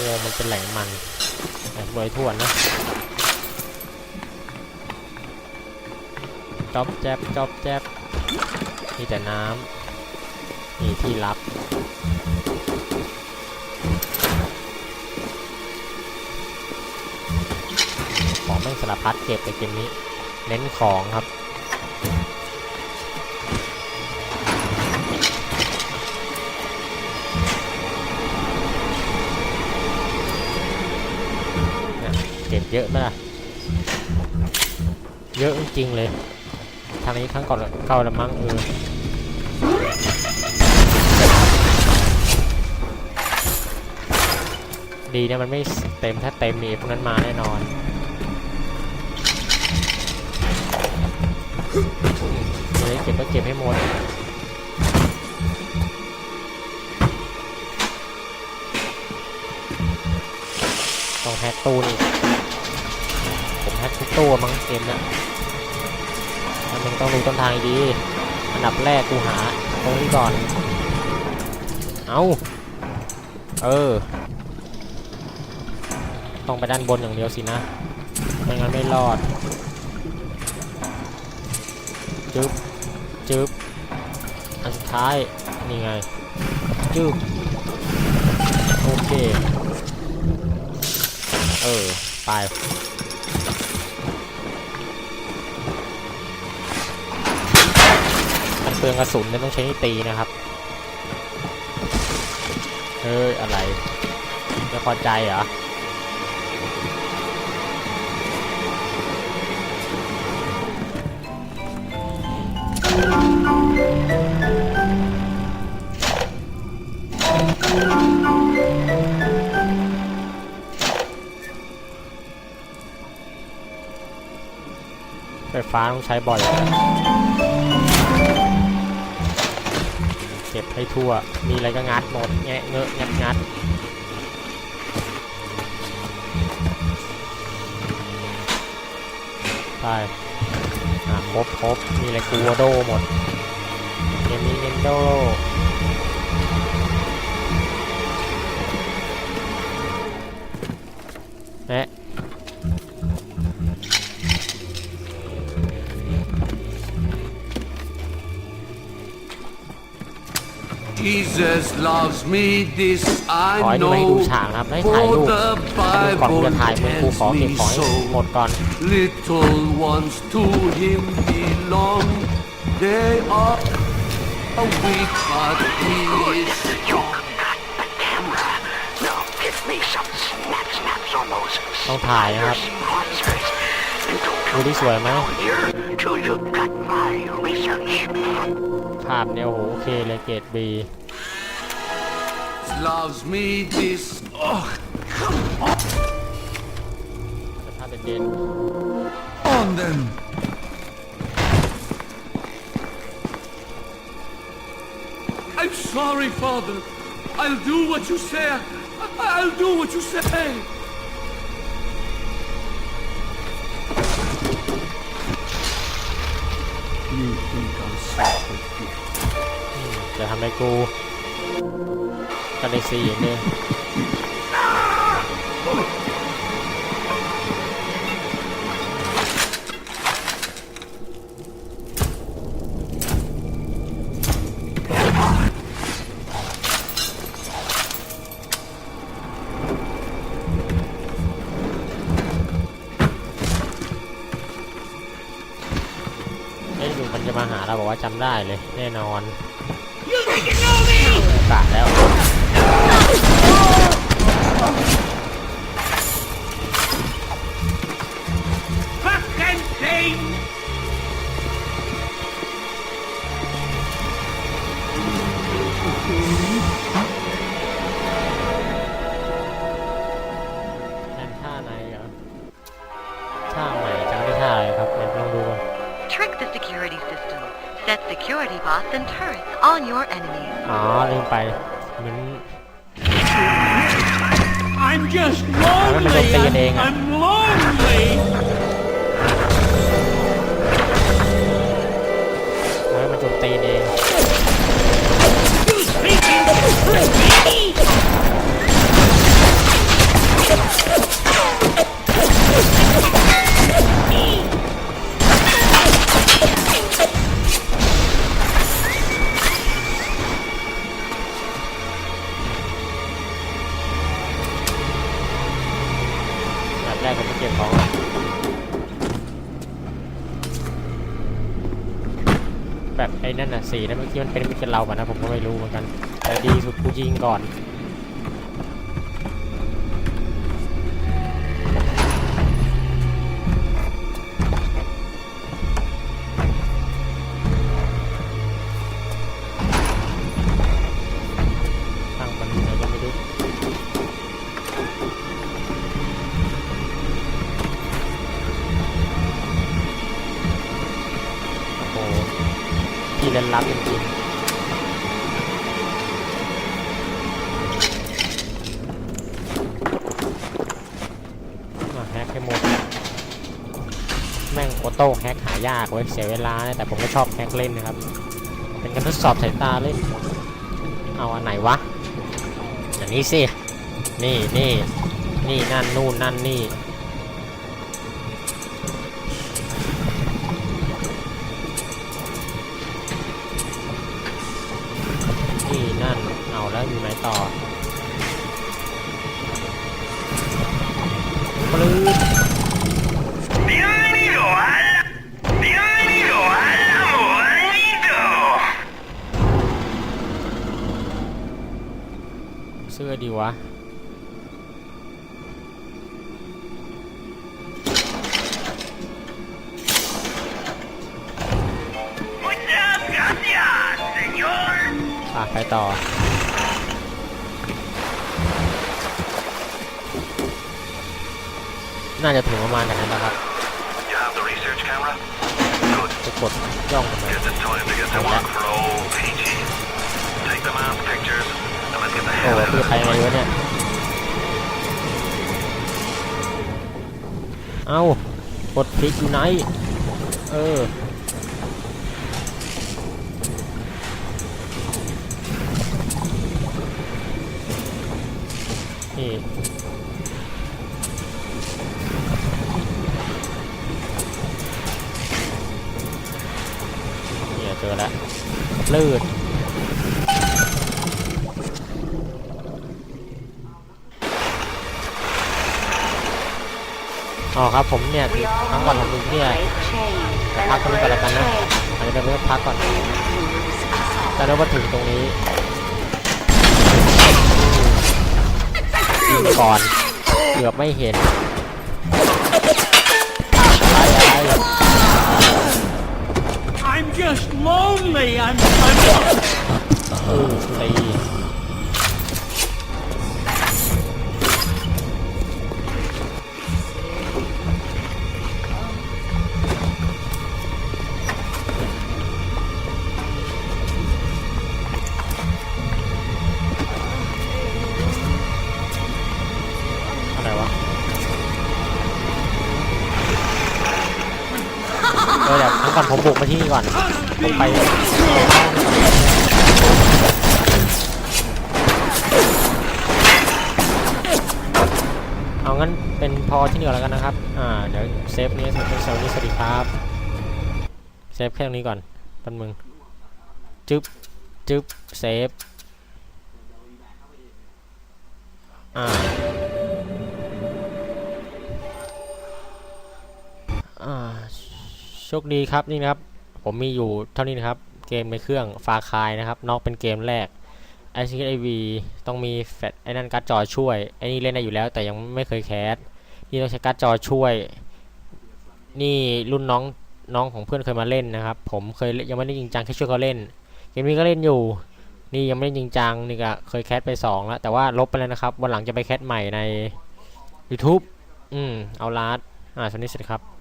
โง่มันเป็นแหล่งมันแหล่งบริทั่วนะจอบแจ๊บจอบแจ๊บมีแต่น้ำมีที่รับของแม่สารพัดเก็บในเกมนี้ เน้นของครับ เยอะไหมล่ะ เยอะจริงเลย ทางนี้ครั้งก่อนเก่าละมั้งเออดีนะมันไม่เต็มถ้าเต็มนี่พวกนั้นมาแน่นอนมีอะไรเก็บก็เก็บให้หมดต้องแฮกตู้นี่ผมแฮก ทุกตู้มั้งเกมเนี่ยมึงต้องรู้ต้นทางดีอันดับแรกกูหาตรงนี้ก่อน เอาเออ ต้องไปด้านบนอย่างเดียวสินะ ไม่งั้นไม่รอด จึ๊บ จึ๊บ อันสุดท้าย นี่ไง จึ๊บ โอเค เออ ไป ลืองกระสุนเนี่ยต้องใช้ตีนะครับ เฮ้ย อะไร ไม่พอใจเหรอไฟฟ้าต้องใช้บ่อย ก็บให้ทั่ว มีอะไรก็งัดหมด แงะเงอะงัดงัดไปอะครบครบมีอะไรกูโดหมด เกมนี้เนนโด Jesus loves me, this ขอ I ให้ดูให้ดู know. ฉากนะครับให้ถ่าย For รูป the ก่อนกู Bible จะถ่ายมึงกู tells ขอเก็บ me ของให้หม so. ดก่อน Little ones to him belong. They are weak, but he is strong. The camera. Now give me some snap snaps on those ต้องถ่ายนะครับ sponsors. And don't ดูที่สวยไหม here till you've got my research. ภาพเนี่ยโอ้โหโอเคเลยเกรดบี Loves me, this. Oh, ภาพเด่น on them. I'm sorry, Father. I'll do what you say. I- I'll do what you say. You think I'm soft ๆจะทำให้กูก็ได้ซีอย่างเดียว จำได้เลยแน่นอนกะแล้ว and turrets on your enemies. อ๋อลืมไปเหมือน I'm just เอาแล้วมันโจม lonely. ตีกันเอง I'm, อะ I'm lonely. เอาแล้วมันโจมตีเอง Speaking to แบบไอ้นั่นน่ะสีนั้นเมื่อกี้มันเป็นมิเกลเราป่ะนะผมก็ไม่รู้เหมือนกัน แต่ดีสุดกูยิงก่อน โต้แฮกหายากเว้ยเสียเวลานะแต่ผมก็ชอบแฮกเล่นนะครับ เป็นการทดสอบสายตาเล่น เอาอันไหนวะ อันนี้สิ นี่นี่นี่นั่นนู่นนั่นนี่นี่นั่น เอาแล้วอยู่ไหนต่อ วะ Muchas gracias, señor. อะไปต่อ น่าจะถึงประมาณอย่างนั้นแล้วครับ You have the research camera? Good. จะกดย่องทำไม Guess it's time to get to work for old Peachy. เยอะเนี่ย เอากดคลิกอยู่ไหน เออ นี่เนี่ยเจอแล้วลื่น อ๋อครับผมเนี่ยทั้งวันผมดูเนี่ยแต่พักตรงนี้ก่อนแล้วกันนะอาจจะเป็นเรื่องพักก่อนแต่แล้วมาถึงตรงนี้ยิงก่อนเกือบไม่เห็นอะไรอะไร ก่อนผมบุกมาที่นี่ก่อน ผมไปเอางั้นเป็นพอที่นี่ก่อแล้วกันนะครับ อ่า เดี๋ยวเซฟนี้เซฟเซฟนี้สวัสดีครับ เซฟแค่ตรงนี้ก่อนแป๊บมึง จึ๊บ จึ๊บ เซฟ อ่า คดีครับนี่นะครับ ผมมีอยู่เท่านี้นะครับ เกมในเครื่องฟาคายนะครับ นอกเป็นเกมแรกไอซีไอวีต้องมีแฟลชไอ้นั่นการ์ดจอช่วยไอ้นี่เล่นได้อยู่แล้ว แต่ยังไม่เคยแคสนี่ต้องใช้การ์ดจอช่วย นี่รุ่นน้องน้องของเพื่อนเคยมาเล่นนะครับ ผมเคยยังไม่ได้จริงจังแค่ช่วยเขาเล่นเกมนี้ก็เล่นอยู่ นี่ยังไม่ได้จริงจังนี่ก็เคยแคสไปสองแล้วแต่ว่าลบไปแล้วนะครับวันหลังจะไปแคสใหม่ใน YouTube อืมเอาลาดอ่าสวัสดีครับ